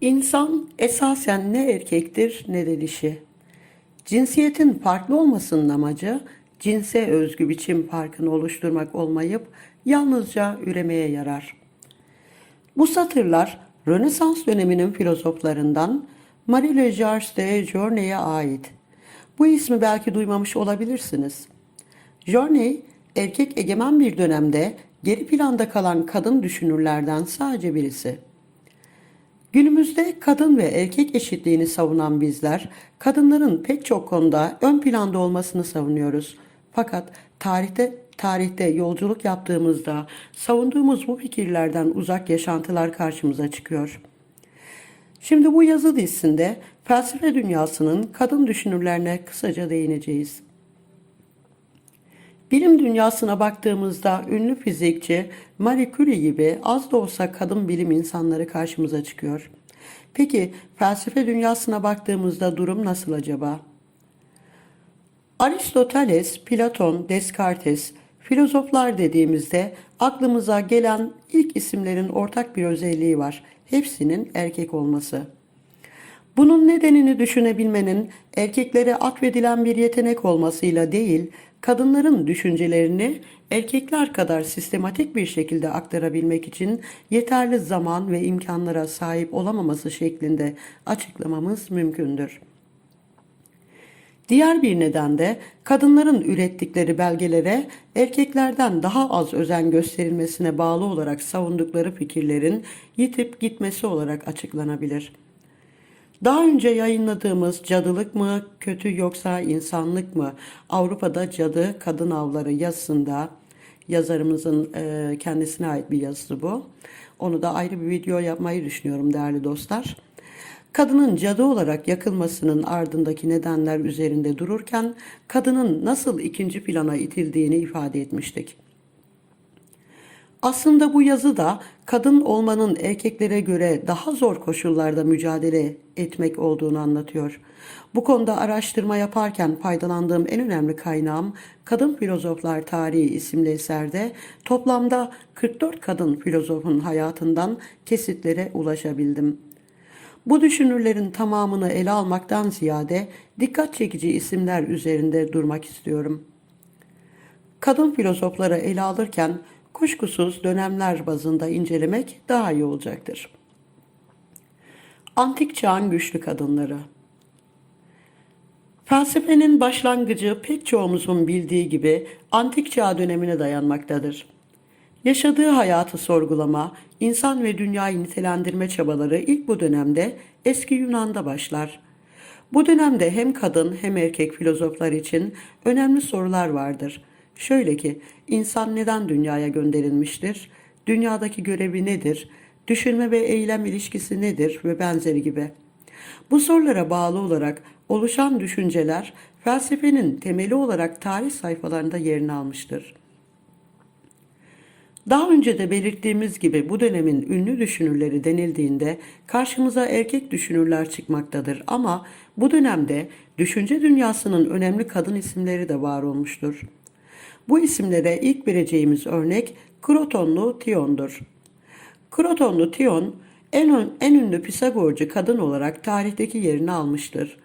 İnsan esasen ne erkektir ne de dişi. Cinsiyetin farklı olmasının amacı cinse özgü biçim farkını oluşturmak olmayıp yalnızca üremeye yarar. Bu satırlar Rönesans döneminin filozoflarından Marie-Louise Georges de Journey'e ait. Bu ismi belki duymamış olabilirsiniz. Journey, erkek egemen bir dönemde geri planda kalan kadın düşünürlerden sadece birisi. Günümüzde kadın ve erkek eşitliğini savunan bizler, kadınların pek çok konuda ön planda olmasını savunuyoruz. Fakat tarihte tarihte yolculuk yaptığımızda savunduğumuz bu fikirlerden uzak yaşantılar karşımıza çıkıyor. Şimdi bu yazı dizisinde felsefe dünyasının kadın düşünürlerine kısaca değineceğiz. Bilim dünyasına baktığımızda ünlü fizikçi Marie Curie gibi az da olsa kadın bilim insanları karşımıza çıkıyor. Peki felsefe dünyasına baktığımızda durum nasıl acaba? Aristoteles, Platon, Descartes, filozoflar dediğimizde aklımıza gelen ilk isimlerin ortak bir özelliği var. Hepsinin erkek olması. Bunun nedenini düşünebilmenin erkeklere atfedilen bir yetenek olmasıyla değil, kadınların düşüncelerini erkekler kadar sistematik bir şekilde aktarabilmek için yeterli zaman ve imkanlara sahip olamaması şeklinde açıklamamız mümkündür. Diğer bir neden de kadınların ürettikleri belgelere erkeklerden daha az özen gösterilmesine bağlı olarak savundukları fikirlerin yitip gitmesi olarak açıklanabilir. Daha önce yayınladığımız Cadılık mı, kötü yoksa insanlık mı? Avrupa'da Cadı Kadın Avları yazısında yazarımızın e, kendisine ait bir yazısı bu. Onu da ayrı bir video yapmayı düşünüyorum değerli dostlar. Kadının cadı olarak yakılmasının ardındaki nedenler üzerinde dururken kadının nasıl ikinci plana itildiğini ifade etmiştik. Aslında bu yazı da kadın olmanın erkeklere göre daha zor koşullarda mücadele etmek olduğunu anlatıyor. Bu konuda araştırma yaparken faydalandığım en önemli kaynağım Kadın Filozoflar Tarihi isimli eserde toplamda 44 kadın filozofun hayatından kesitlere ulaşabildim. Bu düşünürlerin tamamını ele almaktan ziyade dikkat çekici isimler üzerinde durmak istiyorum. Kadın filozofları ele alırken kuşkusuz dönemler bazında incelemek daha iyi olacaktır. Antik çağın güçlü kadınları Felsefenin başlangıcı pek çoğumuzun bildiği gibi antik çağ dönemine dayanmaktadır. Yaşadığı hayatı sorgulama, insan ve dünyayı nitelendirme çabaları ilk bu dönemde eski Yunan'da başlar. Bu dönemde hem kadın hem erkek filozoflar için önemli sorular vardır. Şöyle ki, insan neden dünyaya gönderilmiştir? Dünyadaki görevi nedir? Düşünme ve eylem ilişkisi nedir ve benzeri gibi. Bu sorulara bağlı olarak oluşan düşünceler felsefenin temeli olarak tarih sayfalarında yerini almıştır. Daha önce de belirttiğimiz gibi bu dönemin ünlü düşünürleri denildiğinde karşımıza erkek düşünürler çıkmaktadır ama bu dönemde düşünce dünyasının önemli kadın isimleri de var olmuştur. Bu isimlere ilk vereceğimiz örnek Krotonlu Tion'dur. Krotonlu Tion en, en ünlü Pisagorcu kadın olarak tarihteki yerini almıştır.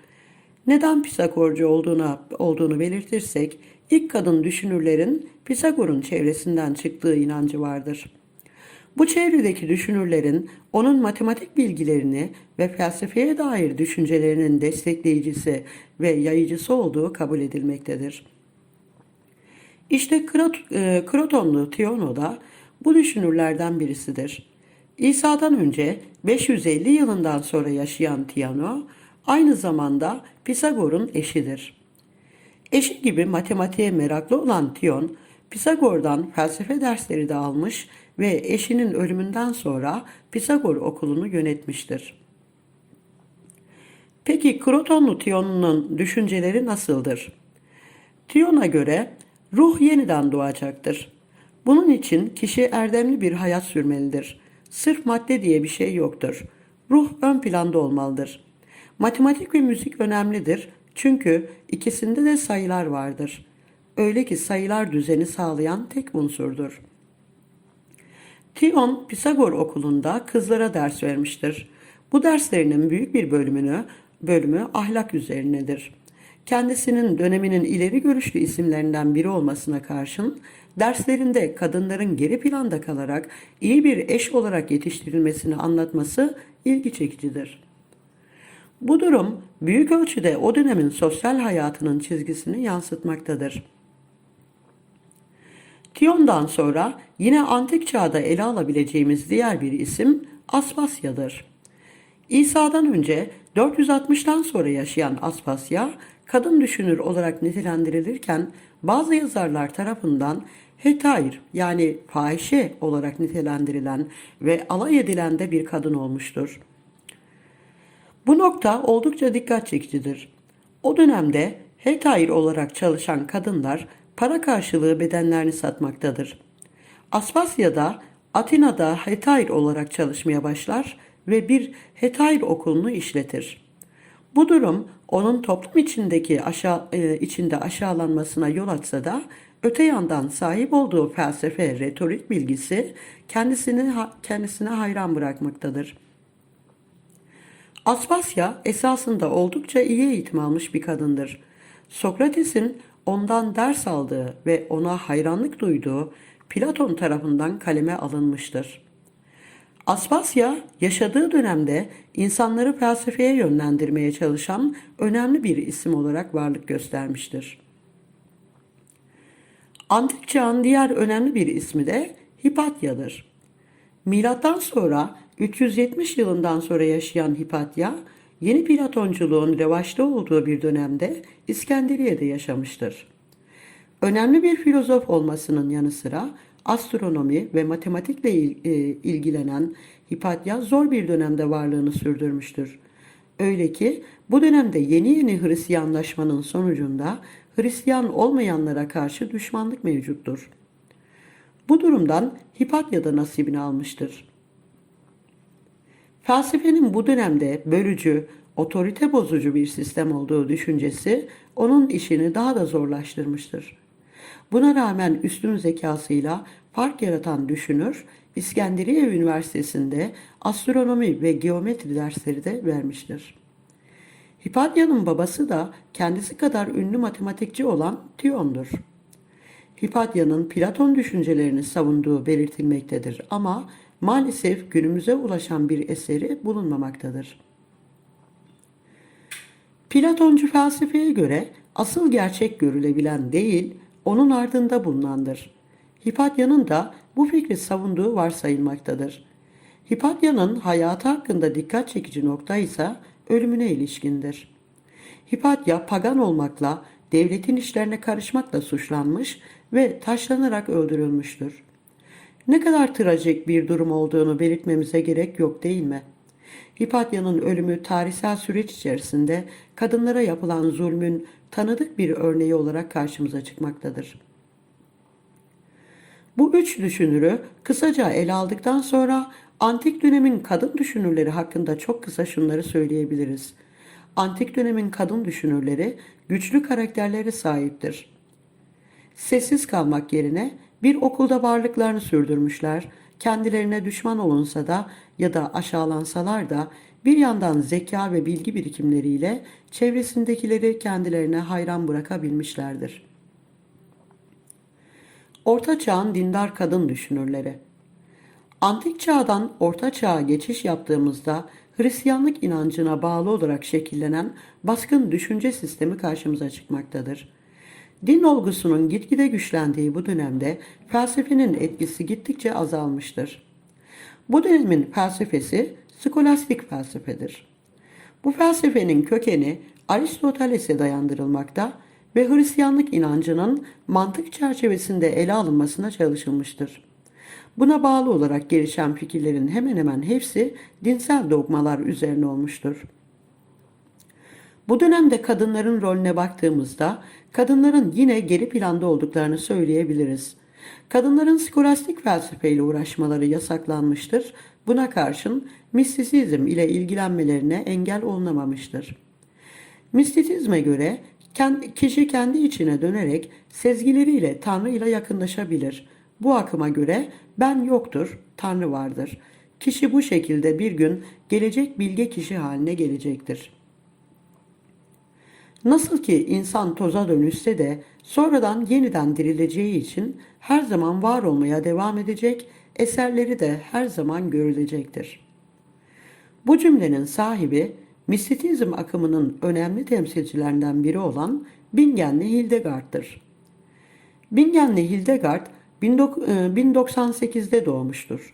Neden Pisagorcu olduğuna, olduğunu belirtirsek ilk kadın düşünürlerin Pisagor'un çevresinden çıktığı inancı vardır. Bu çevredeki düşünürlerin onun matematik bilgilerini ve felsefeye dair düşüncelerinin destekleyicisi ve yayıcısı olduğu kabul edilmektedir. İşte Krotonlu Tiono da bu düşünürlerden birisidir. İsa'dan önce 550 yılından sonra yaşayan Tiano aynı zamanda Pisagor'un eşidir. Eşi gibi matematiğe meraklı olan Tion, Pisagor'dan felsefe dersleri de almış ve eşinin ölümünden sonra Pisagor okulunu yönetmiştir. Peki Krotonlu Tion'un düşünceleri nasıldır? Tion'a göre ruh yeniden doğacaktır. Bunun için kişi erdemli bir hayat sürmelidir. Sırf madde diye bir şey yoktur. Ruh ön planda olmalıdır. Matematik ve müzik önemlidir çünkü ikisinde de sayılar vardır. Öyle ki sayılar düzeni sağlayan tek unsurdur. Tion Pisagor okulunda kızlara ders vermiştir. Bu derslerinin büyük bir bölümünü bölümü ahlak üzerinedir. Kendisinin döneminin ileri görüşlü isimlerinden biri olmasına karşın derslerinde kadınların geri planda kalarak iyi bir eş olarak yetiştirilmesini anlatması ilgi çekicidir. Bu durum büyük ölçüde o dönemin sosyal hayatının çizgisini yansıtmaktadır. Tiyon'dan sonra yine antik çağda ele alabileceğimiz diğer bir isim Aspasya'dır. İsa'dan önce 460'tan sonra yaşayan Aspasya, kadın düşünür olarak nitelendirilirken bazı yazarlar tarafından Hetair yani fahişe olarak nitelendirilen ve alay edilen de bir kadın olmuştur. Bu nokta oldukça dikkat çekicidir. O dönemde Hetair olarak çalışan kadınlar para karşılığı bedenlerini satmaktadır. Aspasya'da Atina'da Hetair olarak çalışmaya başlar ve bir Hetair okulunu işletir. Bu durum onun toplum içindeki aşağı, e, içinde aşağılanmasına yol açsa da öte yandan sahip olduğu felsefe, retorik bilgisi kendisini kendisine hayran bırakmaktadır. Aspasya esasında oldukça iyi eğitim almış bir kadındır. Sokrates'in ondan ders aldığı ve ona hayranlık duyduğu Platon tarafından kaleme alınmıştır. Aspasya yaşadığı dönemde insanları felsefeye yönlendirmeye çalışan önemli bir isim olarak varlık göstermiştir. Antik çağın diğer önemli bir ismi de Hipatya'dır. Milattan sonra 370 yılından sonra yaşayan Hipatya, yeni Platonculuğun revaçta olduğu bir dönemde İskenderiye'de yaşamıştır. Önemli bir filozof olmasının yanı sıra astronomi ve matematikle e, ilgilenen Hipatya zor bir dönemde varlığını sürdürmüştür. Öyle ki bu dönemde yeni yeni Hristiyanlaşmanın sonucunda Hristiyan olmayanlara karşı düşmanlık mevcuttur. Bu durumdan Hipatya da nasibini almıştır. Felsefenin bu dönemde bölücü, otorite bozucu bir sistem olduğu düşüncesi onun işini daha da zorlaştırmıştır. Buna rağmen üstün zekasıyla fark yaratan düşünür, İskenderiye Üniversitesi'nde astronomi ve geometri dersleri de vermiştir. Hipatya'nın babası da kendisi kadar ünlü matematikçi olan Tiyon'dur. Hipatya'nın Platon düşüncelerini savunduğu belirtilmektedir ama maalesef günümüze ulaşan bir eseri bulunmamaktadır. Platoncu felsefeye göre asıl gerçek görülebilen değil, onun ardında bulunandır. Hipatya'nın da bu fikri savunduğu varsayılmaktadır. Hipatya'nın hayatı hakkında dikkat çekici nokta ise ölümüne ilişkindir. Hipatya pagan olmakla, devletin işlerine karışmakla suçlanmış ve taşlanarak öldürülmüştür. Ne kadar trajik bir durum olduğunu belirtmemize gerek yok değil mi? Hipatya'nın ölümü tarihsel süreç içerisinde kadınlara yapılan zulmün tanıdık bir örneği olarak karşımıza çıkmaktadır. Bu üç düşünürü kısaca ele aldıktan sonra antik dönemin kadın düşünürleri hakkında çok kısa şunları söyleyebiliriz. Antik dönemin kadın düşünürleri güçlü karakterlere sahiptir. Sessiz kalmak yerine bir okulda varlıklarını sürdürmüşler, kendilerine düşman olunsa da ya da aşağılansalar da bir yandan zeka ve bilgi birikimleriyle çevresindekileri kendilerine hayran bırakabilmişlerdir. Orta Çağ'ın dindar kadın düşünürleri Antik çağdan Orta Çağ'a geçiş yaptığımızda Hristiyanlık inancına bağlı olarak şekillenen baskın düşünce sistemi karşımıza çıkmaktadır. Din olgusunun gitgide güçlendiği bu dönemde felsefenin etkisi gittikçe azalmıştır. Bu dönemin felsefesi skolastik felsefedir. Bu felsefenin kökeni Aristoteles'e dayandırılmakta ve Hristiyanlık inancının mantık çerçevesinde ele alınmasına çalışılmıştır. Buna bağlı olarak gelişen fikirlerin hemen hemen hepsi dinsel dogmalar üzerine olmuştur. Bu dönemde kadınların rolüne baktığımızda kadınların yine geri planda olduklarını söyleyebiliriz. Kadınların skolastik felsefeyle uğraşmaları yasaklanmıştır. Buna karşın mistisizm ile ilgilenmelerine engel olunamamıştır. Mistisizme göre kişi kendi içine dönerek sezgileriyle Tanrı ile yakınlaşabilir. Bu akıma göre ben yoktur, Tanrı vardır. kişi bu şekilde bir gün gelecek bilge kişi haline gelecektir. Nasıl ki insan toza dönüşse de sonradan yeniden dirileceği için her zaman var olmaya devam edecek, eserleri de her zaman görülecektir. Bu cümlenin sahibi mistisizm akımının önemli temsilcilerinden biri olan Bingenli Hildegard'dır. Bingenli Hildegard 1098'de doğmuştur.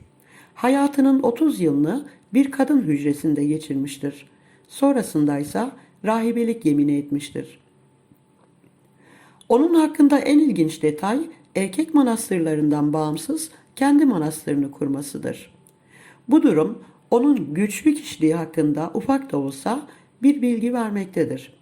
Hayatının 30 yılını bir kadın hücresinde geçirmiştir. Sonrasında ise rahibelik yemini etmiştir. Onun hakkında en ilginç detay erkek manastırlarından bağımsız kendi manastırını kurmasıdır. Bu durum onun güçlü kişiliği hakkında ufak da olsa bir bilgi vermektedir.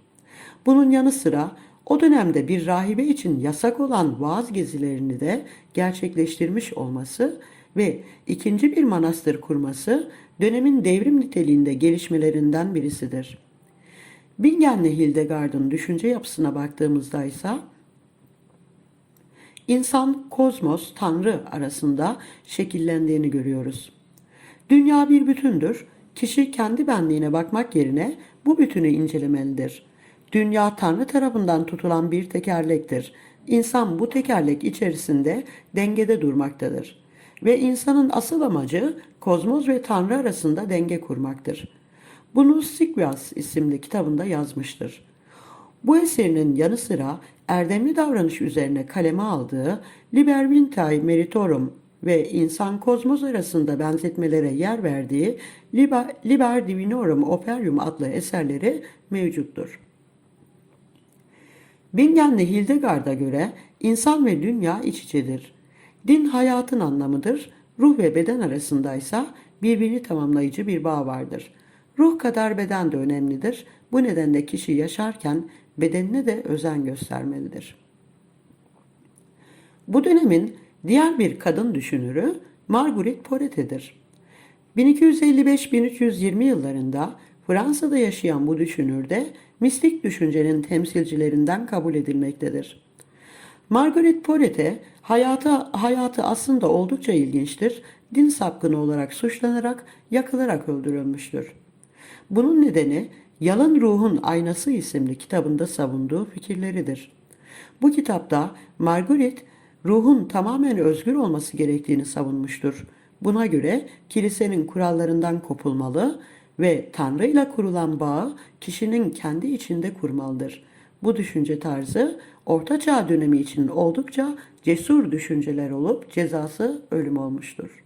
Bunun yanı sıra o dönemde bir rahibe için yasak olan vaaz gezilerini de gerçekleştirmiş olması ve ikinci bir manastır kurması dönemin devrim niteliğinde gelişmelerinden birisidir. Bingenli Hildegard'ın düşünce yapısına baktığımızda ise insan, kozmos, tanrı arasında şekillendiğini görüyoruz. Dünya bir bütündür. Kişi kendi benliğine bakmak yerine bu bütünü incelemelidir. Dünya Tanrı tarafından tutulan bir tekerlektir. İnsan bu tekerlek içerisinde dengede durmaktadır. Ve insanın asıl amacı kozmos ve Tanrı arasında denge kurmaktır. Bunu Sigvias isimli kitabında yazmıştır. Bu eserinin yanı sıra erdemli davranış üzerine kaleme aldığı Liber Vitae Meritorum ve insan kozmos arasında benzetmelere yer verdiği Liber, Liber Divinorum Operium adlı eserleri mevcuttur. Bingenli Hildegard'a göre insan ve dünya iç içedir. Din hayatın anlamıdır, ruh ve beden arasında ise birbirini tamamlayıcı bir bağ vardır. Ruh kadar beden de önemlidir. Bu nedenle kişi yaşarken bedenine de özen göstermelidir. Bu dönemin diğer bir kadın düşünürü Marguerite Porret'edir. 1255-1320 yıllarında Fransa'da yaşayan bu düşünür de mistik düşüncenin temsilcilerinden kabul edilmektedir. Marguerite Porete hayatı, hayatı aslında oldukça ilginçtir. Din sapkını olarak suçlanarak yakılarak öldürülmüştür. Bunun nedeni Yalın Ruhun Aynası isimli kitabında savunduğu fikirleridir. Bu kitapta Marguerite ruhun tamamen özgür olması gerektiğini savunmuştur. Buna göre kilisenin kurallarından kopulmalı ve Tanrı ile kurulan bağı kişinin kendi içinde kurmalıdır. Bu düşünce tarzı Orta Çağ dönemi için oldukça cesur düşünceler olup cezası ölüm olmuştur.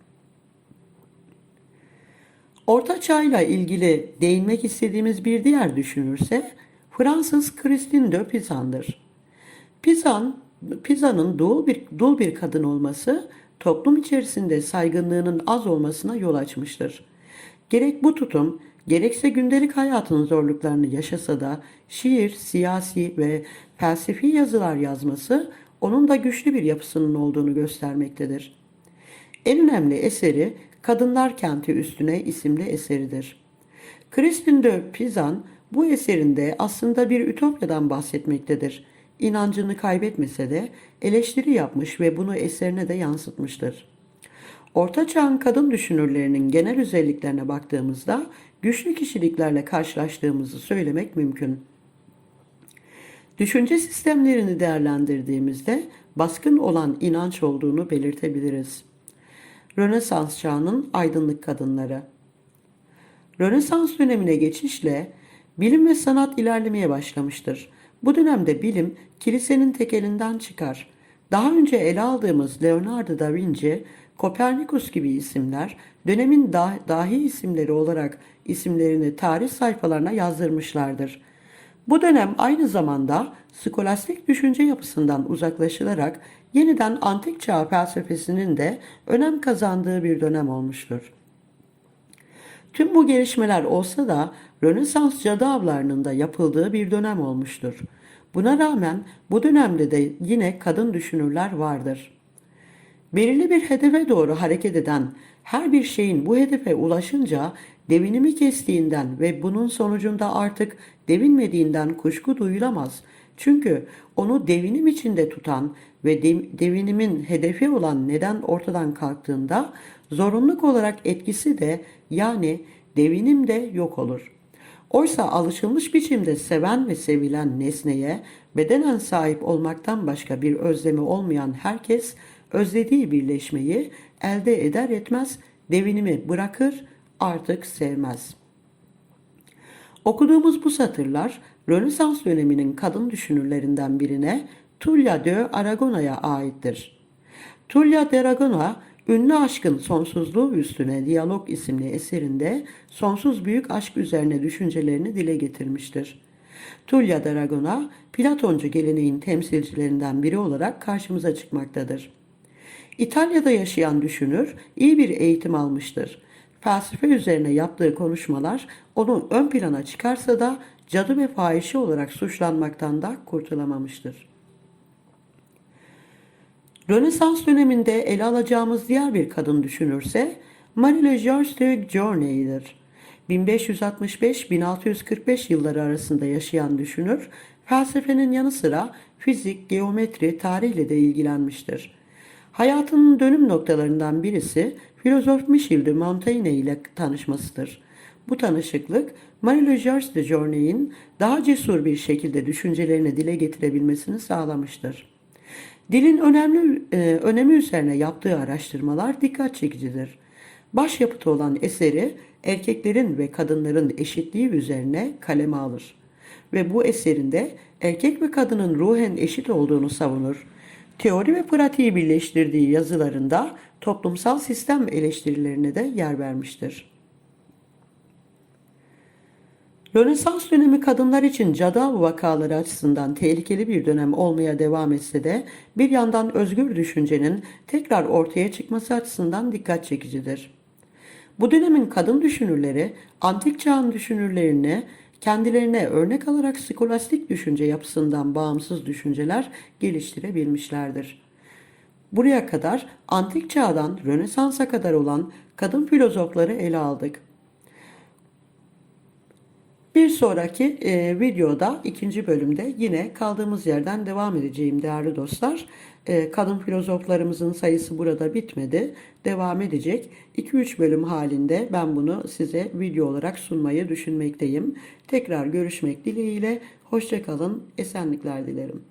Orta Çağ ile ilgili değinmek istediğimiz bir diğer düşünürse Fransız Christine Pizan'dır. Pizan, Pizan'ın dul bir, dul bir kadın olması toplum içerisinde saygınlığının az olmasına yol açmıştır. Gerek bu tutum, gerekse gündelik hayatın zorluklarını yaşasa da şiir, siyasi ve felsefi yazılar yazması onun da güçlü bir yapısının olduğunu göstermektedir. En önemli eseri Kadınlar Kenti Üstüne isimli eseridir. Christine de Pizan bu eserinde aslında bir ütopyadan bahsetmektedir. İnancını kaybetmese de eleştiri yapmış ve bunu eserine de yansıtmıştır. Orta Çağ'ın kadın düşünürlerinin genel özelliklerine baktığımızda güçlü kişiliklerle karşılaştığımızı söylemek mümkün. Düşünce sistemlerini değerlendirdiğimizde baskın olan inanç olduğunu belirtebiliriz. Rönesans çağının aydınlık kadınları. Rönesans dönemine geçişle bilim ve sanat ilerlemeye başlamıştır. Bu dönemde bilim kilisenin tekelinden çıkar. Daha önce ele aldığımız Leonardo da Vinci, Kopernikus gibi isimler dönemin dahi isimleri olarak isimlerini tarih sayfalarına yazdırmışlardır. Bu dönem aynı zamanda skolastik düşünce yapısından uzaklaşılarak yeniden antik çağ felsefesinin de önem kazandığı bir dönem olmuştur. Tüm bu gelişmeler olsa da Rönesans cadı avlarının da yapıldığı bir dönem olmuştur. Buna rağmen bu dönemde de yine kadın düşünürler vardır. Belirli bir hedefe doğru hareket eden her bir şeyin bu hedefe ulaşınca devinimi kestiğinden ve bunun sonucunda artık devinmediğinden kuşku duyulamaz. Çünkü onu devinim içinde tutan ve de- devinimin hedefi olan neden ortadan kalktığında zorunluluk olarak etkisi de yani devinim de yok olur. Oysa alışılmış biçimde seven ve sevilen nesneye bedenen sahip olmaktan başka bir özlemi olmayan herkes özlediği birleşmeyi elde eder etmez devinimi bırakır artık sevmez.'' Okuduğumuz bu satırlar Rönesans döneminin kadın düşünürlerinden birine Tullia de Aragona'ya aittir. Tullia de Aragona, ünlü aşkın sonsuzluğu üstüne Diyalog isimli eserinde sonsuz büyük aşk üzerine düşüncelerini dile getirmiştir. Tullia de Aragona, Platoncu geleneğin temsilcilerinden biri olarak karşımıza çıkmaktadır. İtalya'da yaşayan düşünür iyi bir eğitim almıştır. Felsefe üzerine yaptığı konuşmalar onu ön plana çıkarsa da cadı ve fahişe olarak suçlanmaktan da kurtulamamıştır. Rönesans döneminde ele alacağımız diğer bir kadın düşünürse Marie-George de Journey'dir. 1565-1645 yılları arasında yaşayan düşünür, felsefenin yanı sıra fizik, geometri, tarihle de ilgilenmiştir. Hayatının dönüm noktalarından birisi filozof Michel de Montaigne ile tanışmasıdır. Bu tanışıklık Marie-George de Journey'in daha cesur bir şekilde düşüncelerini dile getirebilmesini sağlamıştır. Dilin önemli e, önemi üzerine yaptığı araştırmalar dikkat çekicidir. Başyapıtı olan eseri erkeklerin ve kadınların eşitliği üzerine kaleme alır ve bu eserinde erkek ve kadının ruhen eşit olduğunu savunur. Teori ve pratiği birleştirdiği yazılarında toplumsal sistem eleştirilerine de yer vermiştir. Rönesans dönemi kadınlar için cadı vakaları açısından tehlikeli bir dönem olmaya devam etse de bir yandan özgür düşüncenin tekrar ortaya çıkması açısından dikkat çekicidir. Bu dönemin kadın düşünürleri antik çağın düşünürlerini kendilerine örnek alarak skolastik düşünce yapısından bağımsız düşünceler geliştirebilmişlerdir. Buraya kadar antik çağdan Rönesans'a kadar olan kadın filozofları ele aldık. Bir sonraki e, videoda ikinci bölümde yine kaldığımız yerden devam edeceğim değerli dostlar. E, kadın filozoflarımızın sayısı burada bitmedi. Devam edecek. 2-3 bölüm halinde ben bunu size video olarak sunmayı düşünmekteyim. Tekrar görüşmek dileğiyle. Hoşçakalın. Esenlikler dilerim.